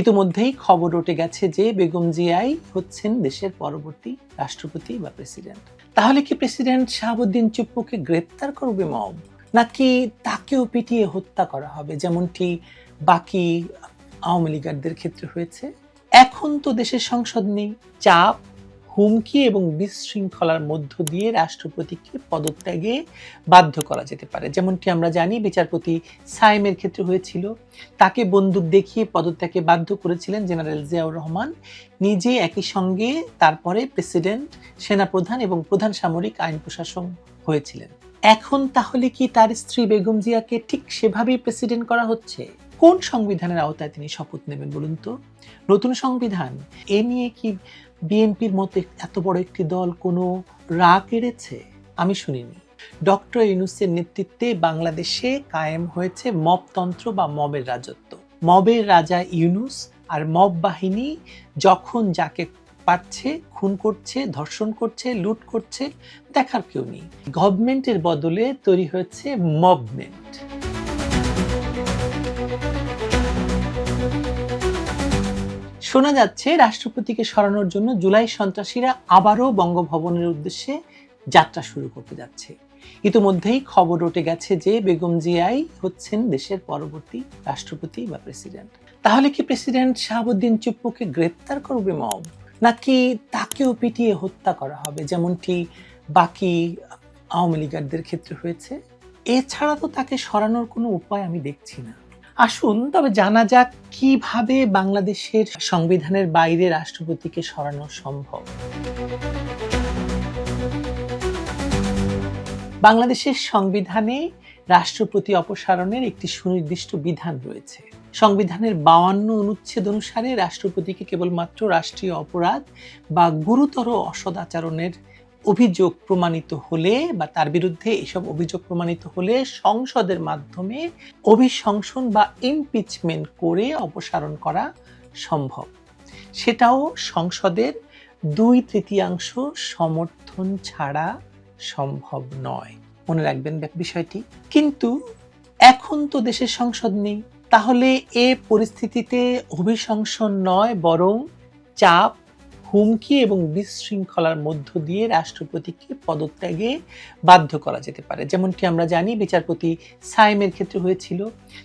ইতিমধ্যেই খবর উঠে গেছে যে বেগম জিয়াই হচ্ছেন দেশের পরবর্তী রাষ্ট্রপতি বা প্রেসিডেন্ট। তাহলে কি প্রেসিডেন্ট শাহাবুদ্দিন চুপ্পুকে গ্রেপ্তার করবে মব? নাকি তাকেও পিটিয়ে হত্যা করা হবে, যেমনটি বাকি আওয়ামী লীগারদের ক্ষেত্রে হয়েছে? এখন তো দেশের সংসদ নেই, চাপ হুমকি এবং বিশৃঙ্খলার মধ্য দিয়ে রাষ্ট্রপতিকে পদত্যাগে বাধ্য করা যেতে পারে। যেমনটি আমরা জানি, বিচারপতি সাইমের ক্ষেত্রে হয়েছিল। তাকে বন্দুক দেখিয়ে পদত্যাগে বাধ্য করেছিলেন জেনারেল জিয়াউর রহমান। নিজে একই সঙ্গে তারপরে প্রেসিডেন্ট, সেনাপ্রধান এবং প্রধান সামরিক আইন প্রশাসন হয়েছিলেন। এখন তাহলে কি তার স্ত্রী বেগম জিয়াকে ঠিক সেভাবেই প্রেসিডেন্ট করা হচ্ছে? কোন সংবিধানের আওতায় তিনি শপথ নেবেন বলুন তো? নতুন সংবিধান, এ নিয়ে কি বিএনপির মতো এত বড় একটি দল কোনো রাগ এড়েছে? আমি শুনিনি। ডক্টর ইউনুসের নেতৃত্বে বাংলাদেশে কায়েম হয়েছে মবতন্ত্র বা মবের রাজত্ব। মবের রাজা ইউনুস আর মব বাহিনী যখন যাকে পারছে, খুন করছে, ধর্ষণ করছে, লুট করছে, দেখার কেউ নেই। গভর্নমেন্টের বদলে তৈরি হয়েছে মবমেন্ট। শোনা যাচ্ছে রাষ্ট্রপতিকে সরানোর জন্য জুলাই সন্ত্রাসীরা আবারও বঙ্গভবনের উদ্দেশ্যে যাত্রা শুরু করতে যাচ্ছে। ইতিমধ্যেই খবর উঠে গেছে যে বেগম জিয়াই হচ্ছেন দেশের পরবর্তী রাষ্ট্রপতি বা প্রেসিডেন্ট। তাহলে কি প্রেসিডেন্ট শাহাবুদ্দিন চুপ্পুকে গ্রেপ্তার করবে মব? নাকি তাকেও পিটিয়ে হত্যা করা হবে, যেমনটি বাকি আওয়ামী লীগারদের ক্ষেত্রে হয়েছে? এছাড়া তো তাকে সরানোর কোনো উপায় আমি দেখছি না। আসুন, তবে জানা যাক কীভাবে বাংলাদেশের সংবিধানের বাইরে রাষ্ট্রপতিকে সরানো সম্ভব। বাংলাদেশের সংবিধানে রাষ্ট্রপতি অপসারণের একটি সুনির্দিষ্ট বিধান রয়েছে। সংবিধানের বাউান্ন অনুচ্ছেদ অনুসারে রাষ্ট্রপতিকে কেবলমাত্র রাষ্ট্রীয় অপরাধ বা গুরুতর অসদাচরণের অভিযোগ প্রমাণিত হলে বা তার বিরুদ্ধে এসব অভিযোগ প্রমাণিত হলে সংসদের মাধ্যমে অভিশংসন বা ইমপিচমেন্ট করে অপসারণ করা সম্ভব। সেটাও সংসদের দুই তৃতীয়াংশ সমর্থন ছাড়া সম্ভব নয়। মনে রাখবেন বিষয়টি। কিন্তু এখন তো দেশের সংসদ নেই। তাহলে এ পরিস্থিতিতে অভিশংসন নয়, বরং চাপ হুমকি এবং বিশৃঙ্খলার মধ্য দিয়ে রাষ্ট্রপতিকে পদত্যাগে বাধ্য করা যেতে পারে। যেমনটি আমরা জানি, বিচারপতি সাইমের ক্ষেত্রে হয়েছিল।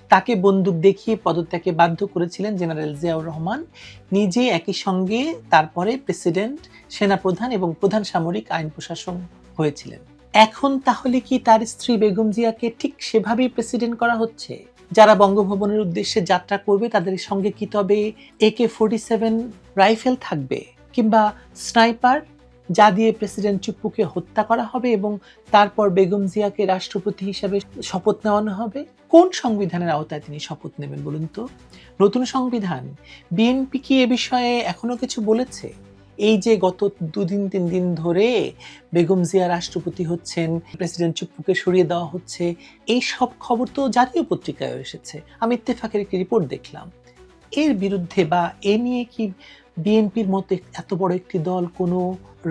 তাকে বন্দুক দেখিয়ে পদত্যাগে বাধ্য করেছিলেন জেনারেল জিয়াউর রহমান। নিজে একই সঙ্গে তারপরে প্রেসিডেন্ট, সেনাপ্রধান এবং প্রধান সামরিক আইন প্রশাসন হয়েছিলেন। এখন তাহলে কি তার স্ত্রী বেগম জিয়াকে ঠিক সেভাবেই প্রেসিডেন্ট করা হচ্ছে? যারা বঙ্গভবনের উদ্দেশ্যে যাত্রা করবে, তাদের সঙ্গে কি তবে একে ফোর্টি সেভেন রাইফেল থাকবে? কিংবা স্নাইপার, যা দিয়ে প্রেসিডেন্ট চুপ্পুকে হত্যা করা হবে এবং তারপর বেগম জিয়াকে রাষ্ট্রপতি হিসাবে শপথ নেওয়ানো হবে। কোন সংবিধানের আওতায় তিনি শপথ নেবেন বলুন তো? নতুন সংবিধান, বিএনপি কি এ বিষয়ে এখনও কিছু বলেছে? এই যে গত দুদিন, তিন দিন ধরে বেগম জিয়া রাষ্ট্রপতি হচ্ছেন, প্রেসিডেন্ট চুপ্পুকে সরিয়ে দেওয়া হচ্ছে, এই সব খবর তো জাতীয় পত্রিকায় এসেছে। আমি ইত্তেফাকের একটি রিপোর্ট দেখলাম। এর বিরুদ্ধে বা এ নিয়ে কি বিএনপির মতো এত বড় একটি দল কোনো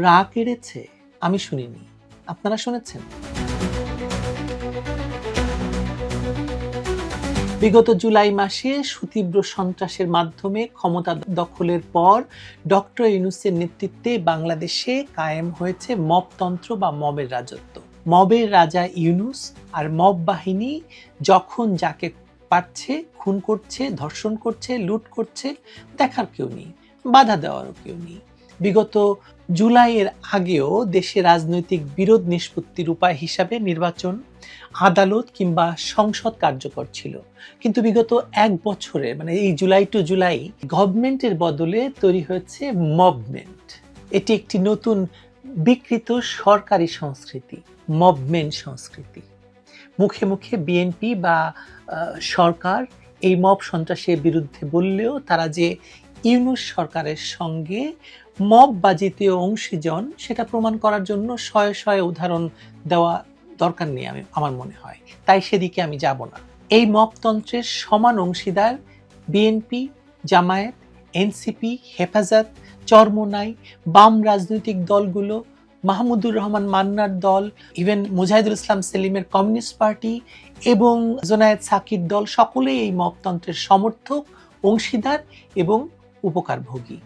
রাগ এড়েছে? আমি শুনিনি। আপনারা শুনেছেন? বিগত জুলাই মাসে সুতীব্র সন্ত্রাসের মাধ্যমে ক্ষমতা দখলের পর ডক্টর ইউনুসের নেতৃত্বে বাংলাদেশে কায়েম হয়েছে মবতন্ত্র বা মবের রাজত্ব। মবের রাজা ইউনুস আর মব বাহিনী যখন যাকে পারছে, খুন করছে, ধর্ষণ করছে, লুট করছে, দেখার কেউ নেই। বাধা দেওয়ারও কেউ নেই। বিগত জুলাইয়ের আগেও দেশে রাজনৈতিক বিরোধ নিষ্পত্তির উপায় হিসাবে নির্বাচন আদালত কিংবা সংসদ কার্যকর ছিল। কিন্তু বিগত এক বছরে মানে এই জুলাই টু জুলাই, গভর্নমেন্টের বদলে তৈরি হয়েছে মবমেন্ট এটি একটি নতুন বিকৃত সরকারি সংস্কৃতি মবমেন্ট সংস্কৃতি। মুখে মুখে বিএনপি বা সরকার এই মব সন্ত্রাসের বিরুদ্ধে বললেও তারা যে ইউনুস সরকারের সঙ্গে মব বাজিতে অংশীজন সেটা প্রমাণ করার জন্য শয়ে শয়ে উদাহরণ দেওয়া দরকার নেই আমি, আমার মনে হয়। তাই সেদিকে আমি যাব না। এই মবতন্ত্রের সমান অংশীদার বিএনপি, জামায়াত, এনসিপি, হেফাজত, চরমোনাই, বাম রাজনৈতিক দলগুলো, মাহমুদুর রহমান মান্নার দল, ইভেন মুজাহিদুল ইসলাম সেলিমের কমিউনিস্ট পার্টি এবং জোনায়েদ সাকির দল, সকলেই এই মবতন্ত্রের সমর্থক, অংশীদার এবং উপকারভোগী।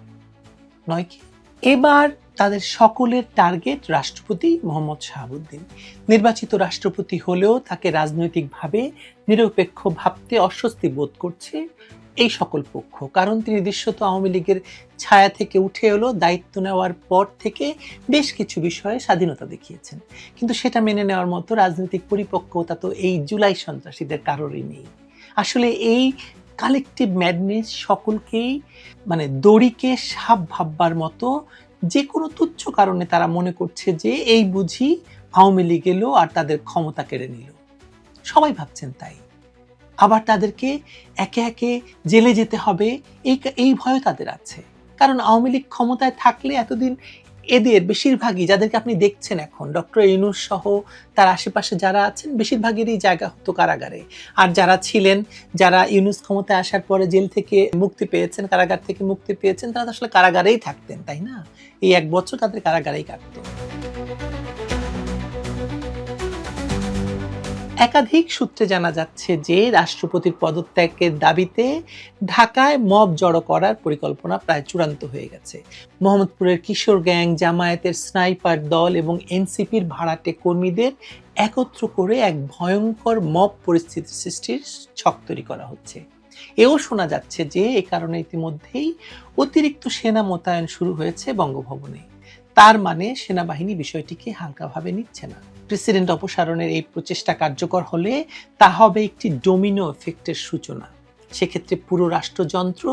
নয় কি? এবার তাদের সকলের টার্গেট রাষ্ট্রপতি মোহাম্মদ শাহাবুদ্দিন। নির্বাচিত রাষ্ট্রপতি হলেও তাকে রাজনৈতিকভাবে নিরপেক্ষ ভাবতে অস্বস্তি বোধ করছে এই সকল পক্ষ। কারণ তিনি দৃশ্যত আওয়ামী লীগের ছায়া থেকে উঠে এলো, দায়িত্ব নেওয়ার পর থেকে বেশ কিছু বিষয়ে স্বাধীনতা দেখিয়েছেন। কিন্তু সেটা মেনে নেওয়ার মতো রাজনৈতিক পরিপক্কতা তো এই জুলাই সন্ত্রাসীদের কারোরই নেই। আসলে এই কালেকটিভ ম্যাডনেস সকলকেই মানে দড়িকে সাপ ভাববার মতো যে কোনো তুচ্ছ কারণে তারা মনে করছে যে এই বুঝি আওয়ামী লীগ এলো আর তাদের ক্ষমতা কেড়ে নিল। সবাই ভাবছেন তাই। আবার তাদেরকে একে একে জেলে যেতে হবে, এই এই ভয় তাদের আছে। কারণ আওয়ামী লীগ ক্ষমতায় থাকলে এতদিন এদের বেশিরভাগই যাদেরকে আপনি দেখছেন এখন, ডক্টর ইনুস সহ তার আশেপাশে যারা আছেন, বেশিরভাগেরই জায়গা হতো কারাগারে। আর যারা ছিলেন, যারা ইউনুস ক্ষমতায় আসার পরে জেল থেকে মুক্তি পেয়েছেন, কারাগার থেকে মুক্তি পেয়েছেন, তারা আসলে কারাগারেই থাকতেন, তাই না? এই এক বছর তাদের কারাগারেই কাটতো। একাধিক সূত্রে জানা যাচ্ছে যে রাষ্ট্রপতির পদত্যাগের দাবিতে ঢাকায় মব জড়ো করার পরিকল্পনা প্রায় চূড়ান্ত হয়ে গেছে। মোহাম্মদপুরের কিশোর গ্যাং, জামায়াতের স্নাইপার দল এবং এনসিপির ভাড়াটে কর্মীদের একত্র করে এক ভয়ঙ্কর মব পরিস্থিতি সৃষ্টির ছক তৈরি করা হচ্ছে। এও শোনা যাচ্ছে যে এ কারণে ইতিমধ্যেই অতিরিক্ত সেনা মোতায়েন শুরু হয়েছে বঙ্গভবনে। তার মানে সেনাবাহিনী বিষয়টিকে হালকাভাবে নিচ্ছে না। প্রেসিডেন্ট অপসারণের এই প্রচেষ্টা কার্যকর হলে তা হবে একটি ডোমিনো এফেক্টের সূচনা। সেক্ষেত্রে পুরো রাষ্ট্রযন্ত্র,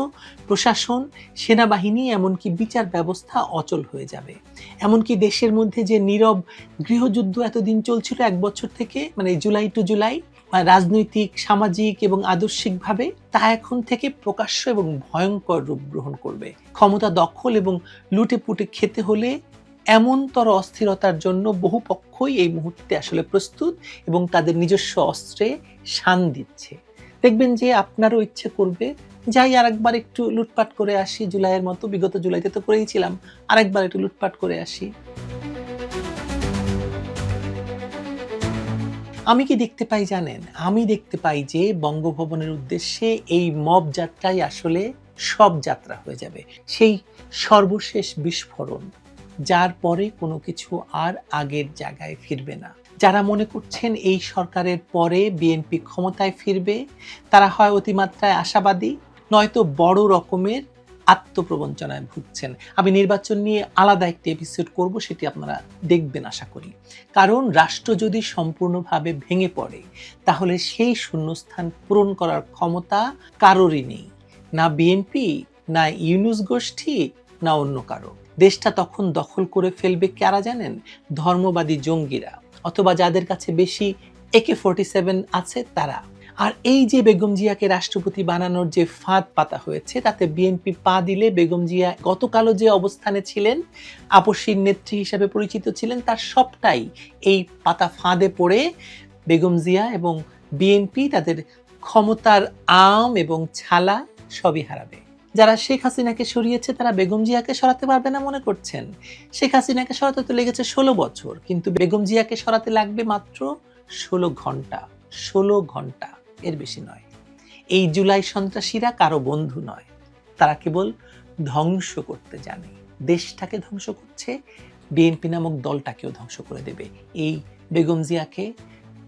প্রশাসন, সেনাবাহিনী এমনকি বিচার ব্যবস্থা অচল হয়ে যাবে। এমনকি দেশের মধ্যে যে নীরব গৃহযুদ্ধ এতদিন চলছিল এক বছর থেকে মানে জুলাই টু জুলাই রাজনৈতিক, সামাজিক এবং আদর্শিকভাবে, তা এখন থেকে প্রকাশ্য এবং ভয়ঙ্কর রূপ গ্রহণ করবে। ক্ষমতা দখল এবং লুটে পুটে খেতে হলে এমনতর অস্থিরতার জন্য বহু পক্ষই এই মুহূর্তে আসলে প্রস্তুত এবং তাদের নিজস্ব অস্ত্রে শান দিচ্ছে। দেখবেন যে আপনারও ইচ্ছে করবে, যাই আর একবার একটু লুটপাট করে আসি, জুলাইয়ের মতো, বিগত জুলাইতে তো করেইছিলাম আরেকবার একটু লুটপাট করে আসি। আমি কি দেখতে পাই জানেন? আমি দেখতে পাই যে বঙ্গভবনের উদ্দেশ্যে এই মব যাত্রাই আসলে সব যাত্রা হয়ে যাবে। সেই সর্বশেষ বিস্ফোরণ। যার পরে কোনো কিছু আর আগের জায়গায় ফিরবে না। যারা মনে করছেন এই সরকারের পরে বিএনপি ক্ষমতায় ফিরবে, তারা হয় অতিমাত্রায় আশাবাদী, নয়তো বড় রকমের আত্মপ্রবঞ্চনায় ভুগছেন। আমি নির্বাচন নিয়ে আলাদা একটি এপিসোড করব, সেটি আপনারা দেখবেন আশা করি। কারণ রাষ্ট্র যদি সম্পূর্ণভাবে ভেঙে পড়ে, তাহলে সেই শূন্যস্থান পূরণ করার ক্ষমতা কারোরই নেই। না বিএনপি না ইউনুস গোষ্ঠী, না অন্য কারও। দেশটা তখন দখল করে ফেলবে কারা জানেন? ধর্মবাদী জঙ্গিরা, অথবা যাদের কাছে বেশি একে ফোরটি সেভেন আছে তারা। আর এই যে বেগম জিয়াকে রাষ্ট্রপতি বানানোর যে ফাঁদ পাতা হয়েছে, তাতে বিএনপি পা দিলে বেগম জিয়া গতকালও যে অবস্থানে ছিলেন, আপসীর নেত্রী হিসাবে পরিচিত ছিলেন, তার সবটাই এই পাতা ফাঁদে পড়ে বেগম জিয়া এবং বিএনপি তাদের ক্ষমতার আম এবং ছালা সবই হারাবে। যারা শেখ হাসিনাকে সরিয়েছে, তারা বেগম জিয়াকে সরাতে পারবে না মনে করছেন। শেখ হাসিনাকে সরাতে তো লেগেছে ষোলো বছর, কিন্তু বেগম জিয়াকে সরাতে লাগবে মাত্র ষোলো ঘণ্টা ষোলো ঘণ্টা, এর বেশি নয়। এই জুলাই সন্ত্রাসীরা কারও বন্ধু নয়, তারা কেবল ধ্বংস করতে জানে। দেশটাকে ধ্বংস করছে, বিএনপি নামক দলটাকেও ধ্বংস করে দেবে। এই বেগম জিয়াকে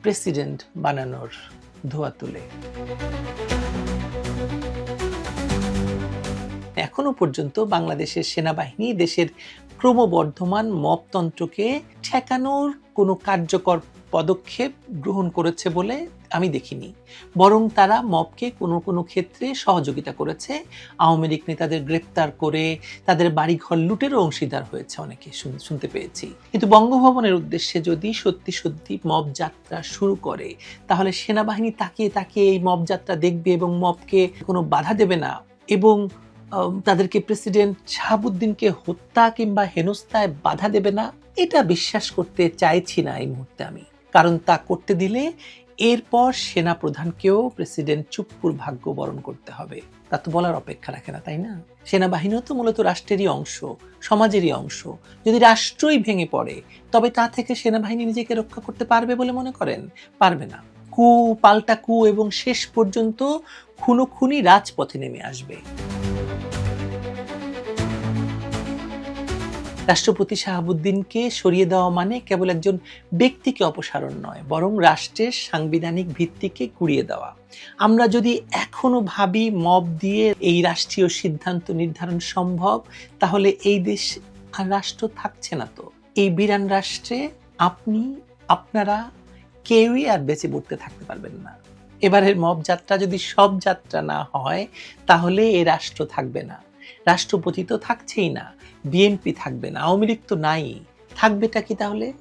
প্রেসিডেন্ট বানানোর ধোয়া তুলে। এখনও পর্যন্ত বাংলাদেশের সেনাবাহিনী দেশের ক্রমবর্ধমান মপতন্ত্রকে ঠেকানোর কোনো কার্যকর পদক্ষেপ গ্রহণ করেছে বলে আমি দেখিনি। বরং তারা মবকে কোনো কোনো ক্ষেত্রে সহযোগিতা করেছে। আওয়ামী লীগ নেতাদের গ্রেপ্তার করে তাদের বাড়িঘর লুটেরও অংশীদার হয়েছে অনেকে শুনতে পেয়েছি। কিন্তু বঙ্গভবনের উদ্দেশ্যে যদি সত্যি সত্যি মব যাত্রা শুরু করে, তাহলে সেনাবাহিনী তাকিয়ে তাকিয়ে এই মব যাত্রা দেখবে এবং মবকে কোনো বাধা দেবে না। এবং তাদেরকে প্রেসিডেন্ট শাহাবুদ্দিনকে হত্যা কিংবা হেনস্থায় বাধা দেবে না, এটা বিশ্বাস করতে চাইছি না এই মুহূর্তে আমি। কারণ তা করতে দিলে এরপর সেনা প্রধানকেও প্রেসিডেন্ট চুপ্পুর ভাগ্য বরণ করতে হবে। তা তো বলার অপেক্ষা রাখে না, তাই না? সেনাবাহিনীও তো মূলত রাষ্ট্রেরই অংশ, সমাজেরই অংশ। যদি রাষ্ট্রই ভেঙে পড়ে, তবে তা থেকে সেনাবাহিনী নিজেকে রক্ষা করতে পারবে বলে মনে করেন? পারবে না। কু, পাল্টা কু এবং শেষ পর্যন্ত খুনো খুনি রাজপথে নেমে আসবে। রাষ্ট্রপতি শাহাবুদ্দিনকে সরিয়ে দেওয়া মানে কেবল একজন ব্যক্তিকে অপসারণ নয়, বরং রাষ্ট্রের সাংবিধানিক ভিত্তিকে কুড়িয়ে দেওয়া। আমরা যদি এখনও ভাবি মব দিয়ে এই রাষ্ট্রীয় সিদ্ধান্ত নির্ধারণ সম্ভব, তাহলে এই দেশ আর রাষ্ট্র থাকছে না তো। এই বিরান রাষ্ট্রে আপনি, আপনারা কেউই আর বেঁচে পড়তে থাকতে পারবেন না। এবারের মব যাত্রা যদি সব যাত্রা না হয়, তাহলে এ রাষ্ট্র থাকবে না। রাষ্ট্রপতি তো থাকছেই না, বিএনপি থাকবে না, আওয়ামী লীগ তো নাই। থাকবেটা কি তাহলে?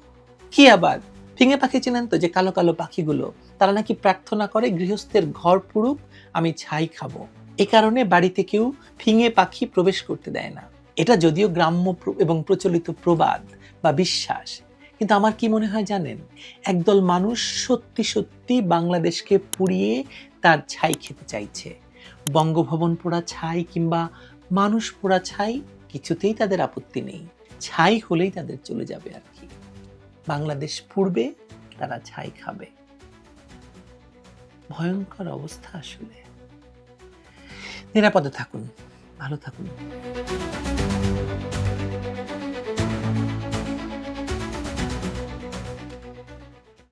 কি আবার? ফিঙে পাখি চেনেন তো যে কালো কালো পাখিগুলো? তারা নাকি প্রার্থনা করে গৃহস্থের ঘর পুরুক আমি ছাই খাব। এ কারণে বাড়িতে কেউ ফিঙে পাখি প্রবেশ করতে দেয় না। এটা যদিও গ্রাম্য এবং প্রচলিত প্রবাদ বা বিশ্বাস। কিন্তু আমার কি মনে হয় জানেন? একদল মানুষ সত্যি সত্যি বাংলাদেশকে পুড়িয়ে তার ছাই খেতে চাইছে। বঙ্গভবন পোড়া ছাই কিংবা মানুষ পোড়া ছাই, কিছুতেই তাদের আপত্তি নেই। ছাই হলেই তাদের চলে যাবে আর কি। বাংলাদেশ পুড়বে, তারা ছাই খাবে। ভয়ঙ্কর অবস্থা আসলে। নিরাপদে থাকুন, ভালো থাকুন।